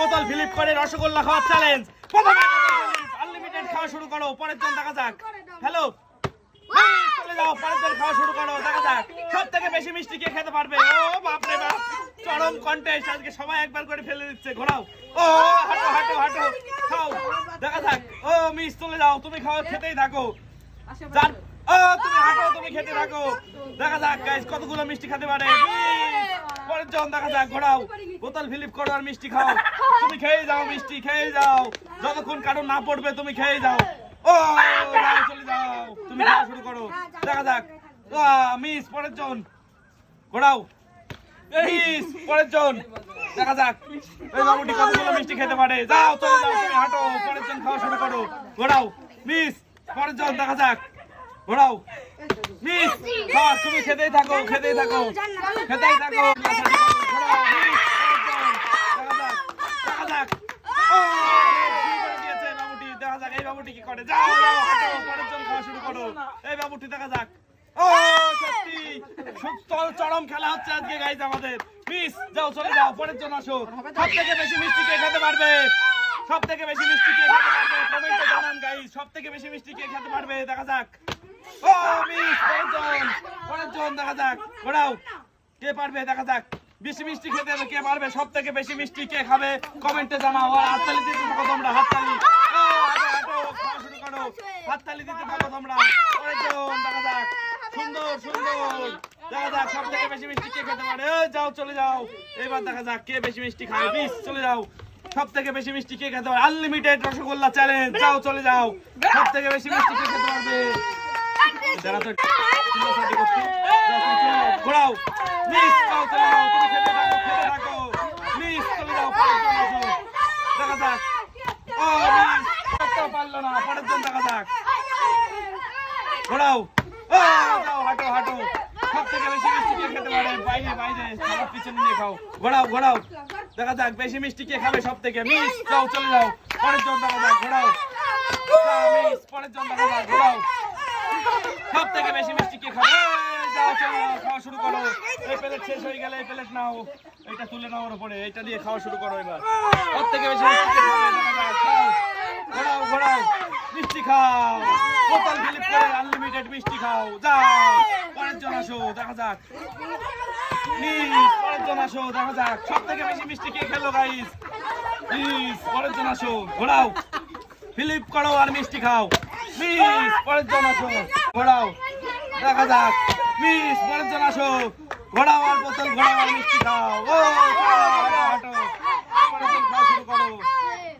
বোতল ফিলিপ করে রসগোল্লা খাওয়ার চ্যালেঞ্জ আনলিমিটেড খাওয়া শুরু করো, পরের জন দেখা যাক। হ্যালো চলে যাও, পরের জন খাওয়া শুরু করো, দেখা যাক। সব থেকে বেশি মিষ্টি কে খেতে পারবে? ও বাপ, চরম কন্টেস্ট আজকে সবাই একবার করে ফেলে দিচ্ছে, ঘোরাও। ও, হাঁটো হাঁটো হাঁটো, খাও, দেখা যাক। ও মিস চলে যাও। তুমি খেতেই থাকো। ও, তুমি হাঁটো, তুমি খেতে থাকো। দেখা যাক গাইস কতগুলো মিষ্টি খেতে পারে? পরের জন দেখা যাক, ঘোরাও। বোতল ফিলিপ করো আর মিষ্টি খাও। তুমি খেয়ে যাও, মিষ্টি খেয়ে যাও। যতক্ষণ কারও না পড়বে, তুমি খেয়ে যাও। ও চলে যাও। তুমি খাওয়া শুরু করো। দেখা যাক। মিস, পরের জন। ঘোরাও। মিস, পরের জন। দেখা যাক। এই বাবুটি কতগুলো মিষ্টি খেতে পারে। যাও, চলে যাও, তুমি হাঁটো। পরের জন খাওয়া শুরু করো। ঘোরাও। মিস, পরের জন, দেখা যাক। ঘোরাও মিস তুমি খেতেই থাকো খেতেই থাকো খেতেই থাকো এই বাবুটি, দেখা যাক এই কি করে যাও যাও হাঁটো পরের জন খাওয়া শুরু করো এই বাবুটি দেখা যাক ও সত্যি সুস্থল চরম খেলা হচ্ছে আজকে গাইজ আমাদের মিস যাও চলে যাও পরের জন আসো সব থেকে বেশি মিষ্টি কে খেতে পারবে সব বেশি মিষ্টি কে খেতে পারবে? কমেন্টে জানান গাইজ সব বেশি মিষ্টি কে খেতে পারবে? দেখা যাক। ও মিস পরের জন দেখা যাক। ঘোরাও। কে পারবে? দেখা যাক। বেশি মিষ্টি খেতে কে পারবে? সব বেশি মিষ্টি কে খাবে? কমেন্টে জানাও। আর হাততালি দিতে থাকো তোমরা, হাততালি। শুরু করো। হাততালি দিতে থাকো তোমরা। পরের দেখা যাক। সুন্দর সুন্দর। দেখা যাক সব থেকে বেশি মিষ্টি কে খেতে পারে। যাও, চলে যাও। এবার দেখা যাক কে বেশি মিষ্টি খায়। বিশ চলে যাও। সব থেকে বেশি মিষ্টি কে খেতে পারে আনলিমিটেড রসগোল্লা চ্যালেঞ্জ যাও, চলে যাও। সব থেকে বেশি মিষ্টি কে খেতে পারবে? যারা তো ঘোরাও। প্লিজ যাও, চলে যাও। তুমি খেতে থাকো খেতে থাকো। চলে যাও দেখা যাক। ও মিস পারল না। পরের দেখা যাক। ঘোরাও। ও, যাও, হাঁটো হাঁটো। সব থেকে বেশি মিষ্টি কে খেতে পারে পিছনে নিয়ে খাও। ঘোরাও ঘোরাও। দেখা যাক, বেশি মিষ্টি কে খাবে সব থেকে মিস, যাও, চলে যাও। পরের জন দেখা যাক, ঘোরাও। মিস, পরের জন দেখা যাক, ঘোরাও। সব থেকে বেশি মিষ্টি কে খাবে? যাও, চলো, খাওয়া শুরু করো। এই প্লেট শেষ হয়ে গেলে প্লেট নাও। এটা তুলে নাও ওর এটা দিয়ে খাওয়া শুরু করো এবার। সব থেকে বেশি খাও। ঘোরাও ঘোরাও। মিষ্টি খাও। বোতল ফিলিপ করে আনলিমিটেড মিষ্টি খাও। যাও, পরের জন আসো, দেখা যাক। প্লিজ পরের জন আসো, দেখা যাক। সব থেকে বেশি মিষ্টি কে খেলো গাইস প্লিজ পরের জন আসো ফিলিপ করো আর মিষ্টি খাও। প্লিজ পরের জন আসো দেখা যাক। প্লিজ আসো, ঘোরাও আর বোতল, ঘোরাও আর মিষ্টি খাও। ও খাওয়া শুরু করো।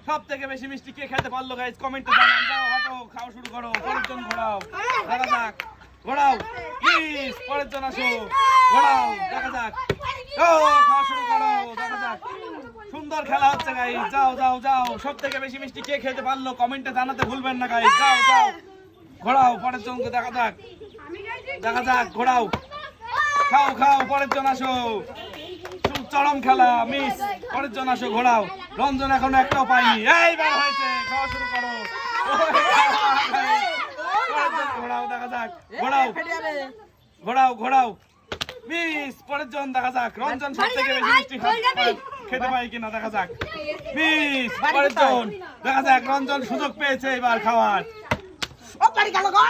সব বেশি মিষ্টি কে খেতে পারল গাইজ কমেন্টে যাও, হাঁটো, খাওয়া শুরু করো। পরের জন ঘোরাও। দেখা যাক। ঘোরাও। প্লিজ পরের জন আসো। ঘোরাও দেখা যাক। ও, খাওয়া শুরু করো, দেখা যাক। সুন্দর খেলা হচ্ছে গাই যাও যাও যাও। সব থেকে বেশি মিষ্টি কে খেতে পারল কমেন্টে জানাতে ভুলবেন না গাই যাও যাও। ঘোরাও পরের জনকে দেখা যাক। দেখা যাক ঘোরাও খাও খাও, পরের জন আসো। চরম খেলা মিস পরের জন আসো ঘোরাও রঞ্জন এখনও একটাও পাইনি এইবার হয়েছে। খাওয়া শুরু করো। ঘোরাও দেখা যাক। ঘোরাও ঘোরাও ঘোরাও মিস পরের জন দেখা যাক। রঞ্জন সব থেকে বেশি মিষ্টি খেতে পাই কিনা দেখা যাক। মিস পরের জন। দেখা যাক রঞ্জন সুযোগ পেয়েছে এবার খাওয়ার। ও বাড়ি গেল গো!